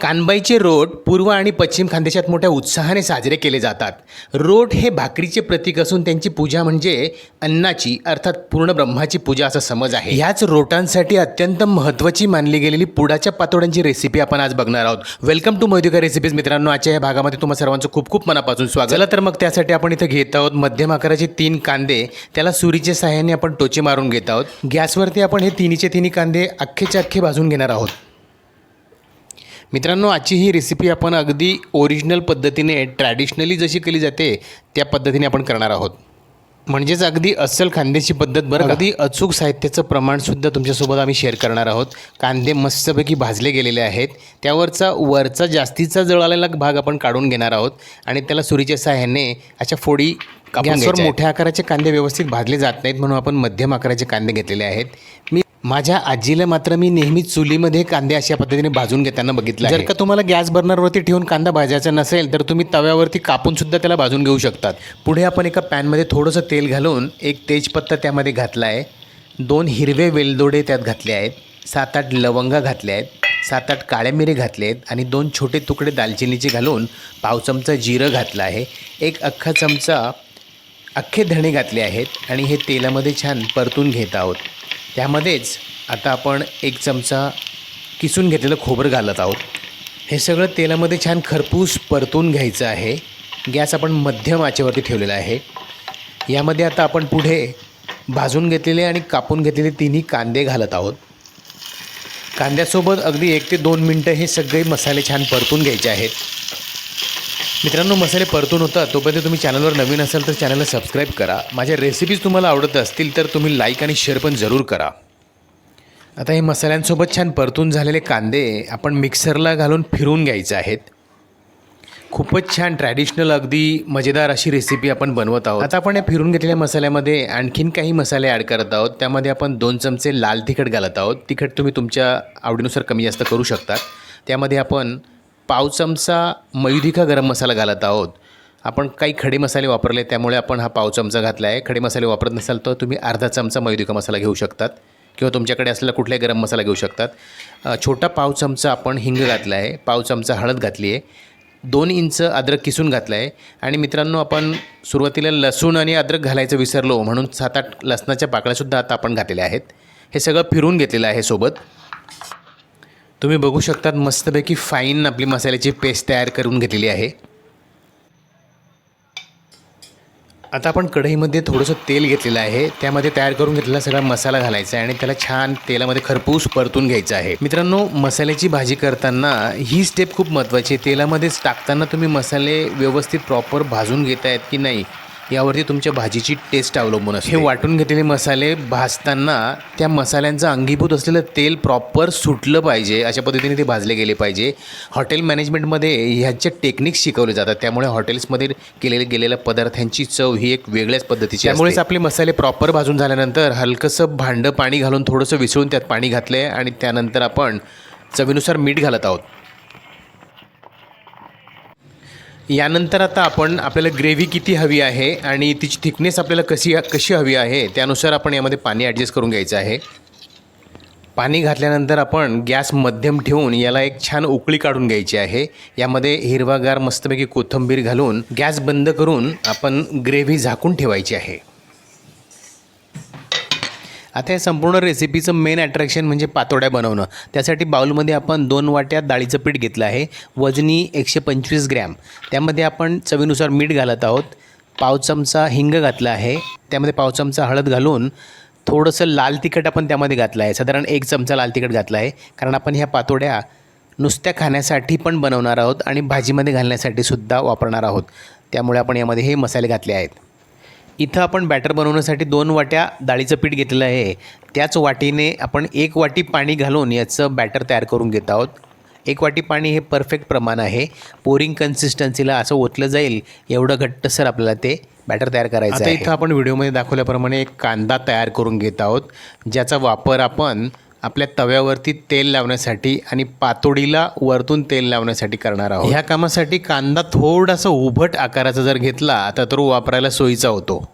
कानबाईचे रोट पूर्व आणि पश्चिम खानदेशात मोठ्या उत्साहाने साजरे केले जातात. रोट हे भाकरीचे प्रतीक असून त्यांची पूजा म्हणजे अन्नाची अर्थात पूर्ण ब्रह्माची पूजा असा समज आहे. ह्याच रोटांसाठी अत्यंत महत्त्वाची मानली गेलेली पुडाच्या पातोड्यांची रेसिपी आपण आज बघणार आहोत. वेलकम टू मोदिका रेसिपीज मित्रांनो आजच्या या भागामध्ये तुम्हाला सर्वांचं खूप खूप मनापासून स्वागत. चला तर मग त्यासाठी आपण इथं घेत आहोत मध्यम आकाराचे तीन कांदे. त्याला सुरीच्या सहाय्याने आपण टोचे मारून घेत आहोत. गॅसवरती आपण हे तिन्हीचे तिन्ही कांदे अख्खेच्या अख्खे भाजून घेणार आहोत. मित्रांनो आजची ही रेसिपी आपण अगदी ओरिजिनल पद्धतीने ट्रॅडिशनली जशी केली जाते त्या पद्धतीने आपण करणार आहोत. म्हणजेच अगदी अस्सल खांद्याची पद्धत बरं? अगदी अचूक साहित्याचं प्रमाणसुद्धा तुमच्यासोबत आम्ही शेअर करणार आहोत. कांदे मस्तपैकी भाजले गेलेले आहेत. त्यावरचा वरचा जास्तीचा जळालेला भाग आपण काढून घेणार आहोत आणि त्याला सुरीच्या सहाय्याने अशा फोडी गॅसवर मोठ्या आकाराचे कांदे व्यवस्थित भाजले जात नाहीत म्हणून आपण मध्यम आकाराचे कांदे घेतलेले आहेत. मी माझ्या आजीला मात्र मी नेहमी चुलीमध्ये कांदे अशा पद्धतीने भाजून घेताना बघितलं जर का तुम्हाला गॅस बर्नरवरती ठेवून कांदा भाजायचा नसेल तर तुम्ही तव्यावरती कापून सुद्धा त्याला भाजून घेऊ शकतात. पुढे आपण एका पॅनमध्ये थोडंसं तेल घालून एक तेजपत्ता त्यामध्ये घातला आहे. दोन हिरवे वेलदोडे त्यात घातले आहेत. सात आठ लवंगा घातल्या आहेत. सात आठ काळ्या मिरी घातले आहेत आणि दोन छोटे तुकडे दालचिनीचे घालून पाव चमचा जिरं घातलं आहे. एक अख्खा चमचा अख्खे धणे घातले आहेत आणि हे तेलामध्ये छान परतून घेत आहोत. त्यामध्येच आता आपण एक चमचा किसून घेतलेलं खोबरं घालत आहोत. हे सगळं तेलामध्ये छान खरपूस परतून घ्यायचं आहे. गॅस आपण मध्यम आचेवरती ठेवलेला आहे. यामध्ये आता आपण पुढे भाजून घेतलेले आणि कापून घेतलेले तिन्ही कांदे घालत आहोत. कांद्यासोबत अगदी एक ते दोन मिनटं हे सगळे मसाले छान परतून घ्यायचे आहेत. मित्रांनो मसाले परतून होतात तोपर्यंत तुम्ही चॅनलवर नवीन असाल तर चॅनलला सबस्क्राईब करा. माझ्या रेसिपीज तुम्हाला आवडत असतील तर तुम्ही लाईक आणि शेअर पण जरूर करा. आता हे मसाल्यांसोबत छान परतून झालेले कांदे आपण मिक्सरला घालून फिरून घ्यायचे आहेत. खूपच छान ट्रॅडिशनल अगदी मजेदार अशी रेसिपी आपण बनवत आहोत. आता आपण या फिरून घेतलेल्या मसाल्यामध्ये आणखीन काही मसाले ॲड करत आहोत. त्यामध्ये आपण दोन चमचे लाल तिखट घालत आहोत. तिखट तुम्ही तुमच्या आवडीनुसार कमी जास्त करू शकता. त्यामध्ये आपण पाव चमचा मयुधिका गरम मसाला घालत आहोत. आपण काही खडे मसाले वापरले त्यामुळे आपण हा पाव चमचा घातला आहे. खडे मसाले वापरत नसाल तर तुम्ही अर्धा चमचा मयुधिका मसाला घेऊ शकतात किंवा तुमच्याकडे असलेला कुठलाही गरम मसाला घेऊ शकतात. छोटा पाव चमचा आपण हिंग घातला आहे. पाव चमचा हळद घातली आहे. दोन इंच अद्रक किसून घातलं आहे. आणि मित्रांनो आपण सुरुवातीला लसूण आणि अद्रक घालायचं विसरलो म्हणून सात आठ लसणाच्या पाकळ्यासुद्धा आता आपण घातलेल्या आहेत. हे सगळं फिरून घेतलेलं आहे सोबत. तुम्ही बघू शकतात मस्तपैकी फाईन आपली मसाल्याची पेस्ट तयार करून घेतलेली आहे. आता आपण कढईमध्ये थोडंसं तेल घेतलेलं आहे. त्यामध्ये तयार करून घेतलेला सगळा मसाला घालायचा आहे आणि त्याला छान तेलामध्ये खरपूस परतून घ्यायचा आहे. मित्रांनो मसाल्याची भाजी करताना ही स्टेप खूप महत्त्वाची आहे. तेलामध्येच टाकताना तुम्ही मसाले व्यवस्थित प्रॉपर भाजून घेत आहेत की नाही यावरती तुमच्या भाजीची टेस्ट अवलंबून असते. हे वाटून घेतलेले मसाले भाजताना त्या मसाल्यांचं अंगीभूत असलेलं तेल प्रॉपर सुटलं पाहिजे. अशा पद्धतीने ते भाजले गेले पाहिजे. हॉटेल मॅनेजमेंटमध्ये ह्याच्या टेक्निक्स शिकवले जातात. त्यामुळे हॉटेल्समध्ये केलेले गेलेल्या पदार्थांची चव ही एक वेगळ्याच पद्धतीची त्यामुळेच आपले मसाले प्रॉपर भाजून झाल्यानंतर हलकंसं भांडं पाणी घालून थोडंसं विसळून त्यात पाणी घातलं आहे आणि त्यानंतर आपण चवीनुसार मीठ घालत आहोत. यानंतर आता आपण आपल्याला ग्रेव्ही किती हवी आहे आणि तिची थिकनेस आपल्याला कशी कशी हवी आहे त्यानुसार आपण यामध्ये पाणी ॲडजस्ट करून घ्यायचं आहे. पाणी घातल्यानंतर आपण गॅस मध्यम ठेवून याला एक छान उकळी काढून घ्यायची आहे. यामध्ये हिरवागार मस्तपैकी कोथिंबीर घालून गॅस बंद करून आपण ग्रेव्ही झाकून ठेवायची आहे. आता या संपूर्ण रेसिपीचं मेन अट्रॅक्शन म्हणजे पातोड्या बनवणं. त्यासाठी बाऊलमध्ये आपण दोन वाट्या डाळीचं पीठ घेतलं आहे. वजनी एकशे पंचवीस ग्रॅम. त्यामध्ये आपण चवीनुसार मीठ घालत आहोत. पाव चमचा हिंग घातला आहे. त्यामध्ये पाव चमचा हळद घालून थोडंसं लाल तिखट आपण त्यामध्ये घातलं आहे. साधारण एक चमचा लाल तिखट घातला आहे. कारण आपण ह्या पातोड्या नुसत्या खाण्यासाठी पण बनवणार आहोत आणि भाजीमध्ये घालण्यासाठी सुद्धा वापरणार आहोत. त्यामुळे आपण यामध्ये हे मसाले घातले आहेत. इथं आपण बॅटर बनवण्यासाठी दोन वाट्या डाळीचं पीठ घेतलेलं आहे. त्याच वाटीने आपण एक वाटी पाणी घालून याचं बॅटर तयार करून घेत आहोत. एक वाटी पाणी हे परफेक्ट प्रमाण आहे. पोरिंग कन्सिस्टन्सीला असं ओतलं जाईल. एवढं घट्टसर आपल्याला ते बॅटर तयार करायचं आहे. इथं आपण व्हिडिओमध्ये दाखवल्याप्रमाणे एक कांदा तयार करून घेत आहोत. ज्याचा वापर आपण आपल्या तव्यावरती तेल लावण्यासाठी आणि पातोडीला वरतून तेल लावण्यासाठी करणार आहोत. ह्या कामासाठी कांदा थोडासा उभट आकाराचा जर घेतला तर तो वापरायला सोयीचा होतो.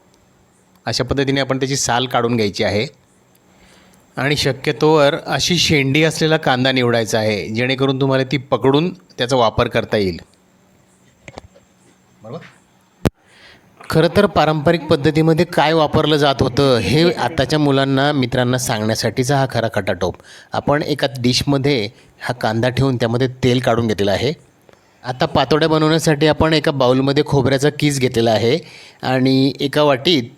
अशा पद्धतीने आपण त्याची साल काढून घ्यायची आहे. आणि शक्यतोवर अशी शेंडी असलेला कांदा निवडायचा आहे जेणेकरून तुम्हाला ती पकडून त्याचा वापर करता येईल. खरं तर पारंपरिक पद्धतीमध्ये काय वापरलं जात होतं हे आताच्या मुलांना मित्रांना सांगण्यासाठीचा हा खरा खटाटोप. आपण एका डिशमध्ये हा कांदा ठेवून त्यामध्ये तेल काढून घेतलेलं आहे. आता पातोड्या बनवण्यासाठी आपण एका बाउलमध्ये खोबऱ्याचा कीस घेतलेला आहे आणि एका वाटीत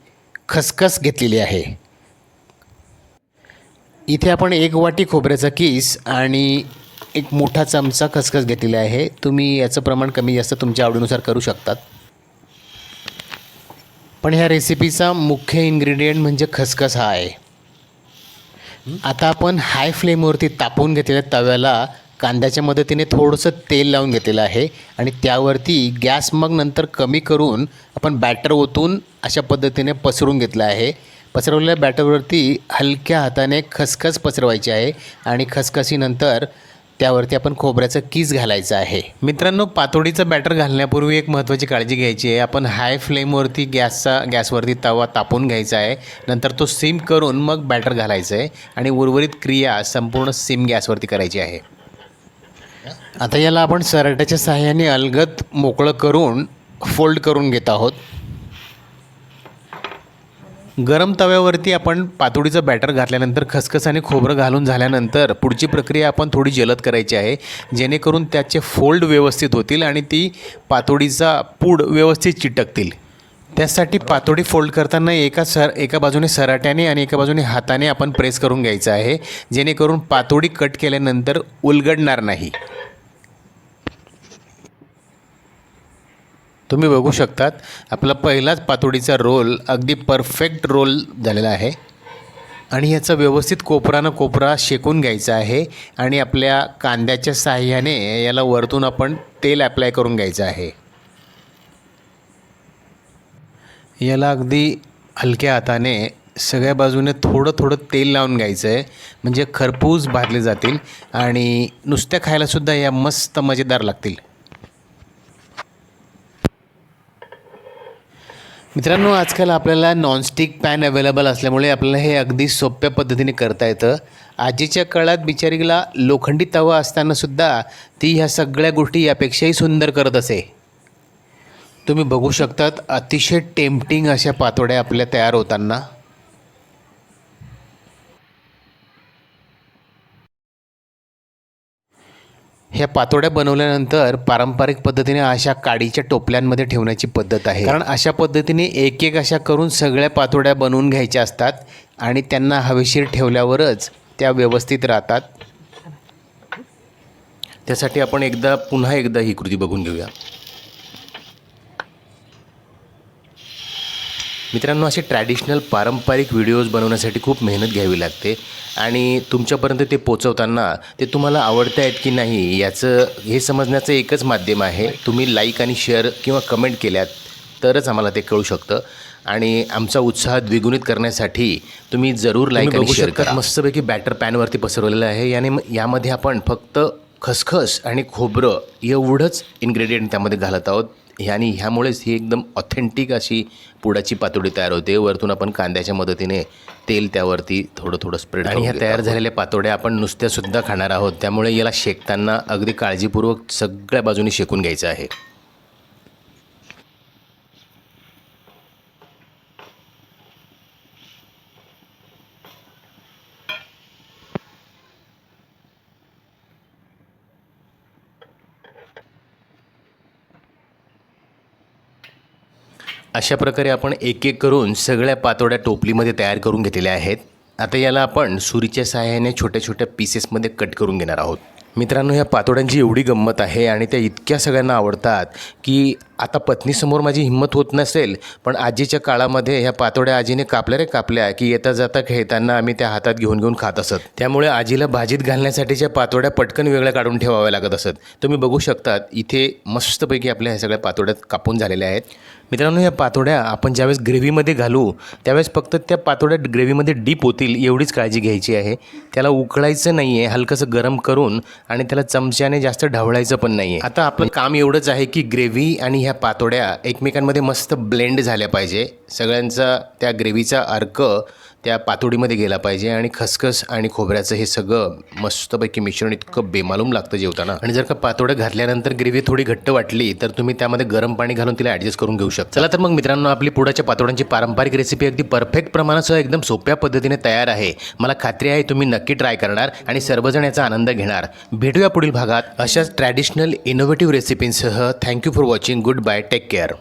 खसखस घेतलेली आहे. इथे आपण एक वाटी खोबऱ्याचा किस आणि एक मोठा चमचा खसखस घेतलेला आहे. तुम्ही याचं प्रमाण कमी जास्त तुमच्या आवडीनुसार करू शकतात. पण ह्या रेसिपीचा मुख्य इन्ग्रेडियंट म्हणजे खसखस हा आहे. आता आपण हाय फ्लेमवरती तापवून घेतलेल्या तव्याला कांद्याच्या मदतीने थोडंसं तेल लावून घेतलेलं आहे आणि त्यावरती गॅस मग नंतर कमी करून आपण बॅटर ओतून अशा पद्धतीने पसरून घेतलं आहे. पसरवलेल्या बॅटरवरती हलक्या हाताने खसखस पसरवायची आहे आणि खसखसीनंतर त्यावरती आपण खोबऱ्याचं कीस घालायचं आहे. मित्रांनो पातोडीचं बॅटर घालण्यापूर्वी एक महत्त्वाची काळजी घ्यायची आहे. आपण हाय फ्लेमवरती गॅसचा गॅसवरती तवा तापून घ्यायचा आहे. नंतर तो सिम करून मग बॅटर घालायचं आहे आणि उर्वरित क्रिया संपूर्ण सिम गॅसवरती करायची आहे. आता याला आपण सराट्याच्या सहाय्याने अलगद मोकळं करून फोल्ड करून घेत आहोत. गरम तव्यावरती आपण पातोडीचं बॅटर घातल्यानंतर खसखस आणि खोबरं घालून झाल्यानंतर पुढची प्रक्रिया आपण थोडी जलद करायची आहे. जेणेकरून त्याचे फोल्ड व्यवस्थित होतील आणि ती पातोडीचा पूड व्यवस्थित चिटकतील. त्यासाठी पातोडी फोल्ड करताना एका सर एका बाजूने सराट्याने आणि एका बाजूने हाताने आपण प्रेस करून घ्यायचं आहे. जेणेकरून पातोडी कट केल्यानंतर उलगडणार नाही. तुम्ही बघू शकतात आपला पहिलाच पातोडीचा रोल अगदी परफेक्ट रोल झालेला आहे. आणि याचा व्यवस्थित कोपरानं कोपरा शेकून घ्यायचा आहे आणि आपल्या कांद्याच्या साह्याने याला वरतून आपण तेल ॲप्लाय करून घ्यायचं आहे. याला अगदी हलक्या हाताने सगळ्या बाजूने थोडं थोडं तेल लावून घ्यायचं आहे म्हणजे खरपूस भाजले जातील आणि नुसत्या खायलासुद्धा या मस्त मजेदार लागतील. मित्रांनो आजकाल आपल्याला नॉनस्टिक पॅन अवेलेबल असल्यामुळे आपल्याला हे अगदी सोप्या पद्धतीने करता येतं. आजीच्या काळात बिचारीला लोखंडी तवा असतानासुद्धा ती ह्या सगळ्या गोष्टी यापेक्षाही सुंदर करत असे. तुम्ही बघू शकतात अतिशय टेम्पटिंग अशा पातोड्या आपल्या तयार होताना. ह्या पातोड्या बनवल्यानंतर पारंपरिक पद्धतीने अशा काडीच्या टोपल्यांमध्ये ठेवण्याची पद्धत आहे. कारण अशा पद्धतीने एक एक अशा करून सगळ्या पातोड्या बनवून घ्यायच्या असतात आणि त्यांना हवेशीर ठेवल्यावरच त्या व्यवस्थित राहतात. त्यासाठी आपण एकदा पुन्हा एकदा ही कृती बघून घेऊया. मित्रांनो असे ट्रॅडिशनल पारंपरिक व्हिडिओज बनवण्यासाठी खूप मेहनत घ्यावी लागते. आणि तुमच्यापर्यंत ते पोचवताना ते तुम्हाला आवडत आहेत की नाही याचं हे समजण्याचं एकच माध्यम आहे. तुम्ही लाईक आणि शेअर किंवा कमेंट केल्यात तरच आम्हाला ते कळू शकतं. आणि आमचा उत्साह द्विगुणित करण्यासाठी तुम्ही जरूर लाईक आणि शेअर करा. मस्तपैकी बॅटर पॅनवरती पसरवलेलं आहे. याने यामध्ये आपण फक्त खसखस आणि खोबरं एवढंच इन्ग्रेडियंट त्यामध्ये घालत आहोत. ह्यानी ह्यामुळेच ही एकदम ऑथेंटिक अशी पुडाची पातोडी तयार होते. वरतून आपण कांद्याच्या मदतीने तेल त्यावरती थोडं थोडं स्प्रेड आणि ह्या तयार झालेल्या पातोड्या आपण नुसत्यासुद्धा खाणार आहोत. त्यामुळे याला शेकताना अगदी काळजीपूर्वक सगळ्या बाजूनी शेकून घ्यायचं आहे. अशा प्रकारे आपण एक एक करून सगळ्या पातोड्या टोपलीमध्ये तयार करून घेतलेल्या आहेत. आता याला आपण सुरीच्या सहाय्याने छोट्या छोट्या पीसेसमध्ये कट करून घेणार आहोत. मित्रांनो ह्या पातोड्यांची एवढी गंमत आहे आणि त्या इतक्या सगळ्यांना आवडतात की आता पत्नीसमोर माझी हिंमत होत नसेल पण आजीच्या काळामध्ये ह्या पातोड्या आजीने कापल्या रे कापल्या की येता जाता खेळताना आम्ही त्या हातात घेऊन घेऊन खात असत. त्यामुळे आजीला भाजीत घालण्यासाठीच्या पातोड्या पटकन वेगळ्या काढून ठेवाव्या लागत असत. तुम्ही बघू शकतात इथे मस्तपैकी आपल्या ह्या सगळ्या पातोड्यात कापून झालेल्या आहेत. मित्रांनो या पातोड्या आपण ज्यावेळेस ग्रेव्हीमध्ये घालू त्यावेळेस फक्त त्या पातोड्या ग्रेव्हीमध्ये डीप होतील एवढीच काळजी घ्यायची आहे. त्याला उकळायचं नाही आहे हलकंसं गरम करून आणि त्याला चमच्याने जास्त ढवळायचं पण नाही आहे आता आपलं काम एवढंच आहे की ग्रेव्ही आणि ह्या पातोड्या एकमेकांमध्ये मस्त ब्लेंड झाल्या पाहिजे. सगळ्यांचा त्या ग्रेव्हीचा अर्क त्या पातोडीमध्ये गेला पाहिजे आणि खसखस आणि खोबऱ्याचं हे सगळं मस्तपैकी मिश्रण इतकं बेमालूम लागतं जेवताना. आणि जर का पातोड्या घातल्यानंतर ग्रेव्ही थोडी घट्ट वाटली तर तुम्ही त्यामध्ये गरम पाणी घालून तिला ॲडजस्ट करून घेऊ शकता. चला तर मग मित्रांनो आपली पुढच्या पातोड्यांची पारंपरिक रेसिपी अगदी परफेक्ट प्रमाणासह एकदम सोप्या पद्धतीने तयार आहे. मला खात्री आहे तुम्ही नक्की ट्राय करणार आणि सर्वजण याचा आनंद घेणार. भेटूया पुढील भागात अशाच traditional innovative रेसिपींसह thank you for watching good bye take care